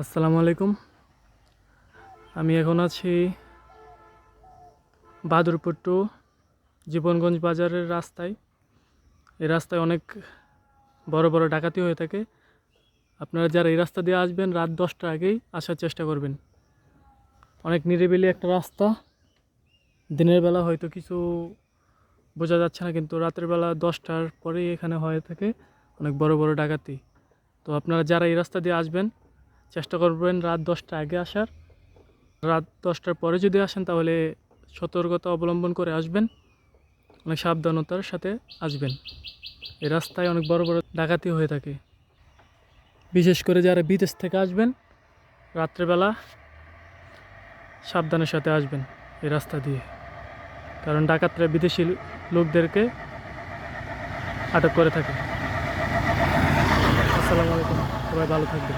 আসসালামু আলাইকুম। আমি এখন আছি বাহাদুরপুর টু জীবনগঞ্জ বাজারের রাস্তায়। এই রাস্তায় অনেক বড় বড় ডাকাতি হয়ে থাকে। আপনারা যারা এই রাস্তা দিয়ে আসবেন, রাত দশটা আগেই আসার চেষ্টা করবেন। অনেক নিরিবিলি একটা রাস্তা। দিনের বেলা হয়তো কিছু বোঝা যাচ্ছে না, কিন্তু রাতের বেলা দশটার পরেই এখানে হয়ে থাকে অনেক বড় বড় ডাকাতি। তো আপনারা যারা এই রাস্তা দিয়ে আসবেন চেষ্টা করবেন রাত দশটা আগে আসার। রাত দশটার পরে যদি আসেন তাহলে সতর্কতা অবলম্বন করে আসবেন। অনেক সাবধানতার সাথে আসবেন। এই রাস্তায় অনেক বড় বড় ডাকাতি হয়ে থাকে। বিশেষ করে যারা বিদেশ থেকে আসবেন, রাত্রেবেলা সাবধানের সাথে আসবেন এই রাস্তা দিয়ে। কারণ ডাকাতরা বিদেশি লোকদেরকে আটক করে থাকে। আসসালামু আলাইকুম। সবাই ভালো থাকবেন।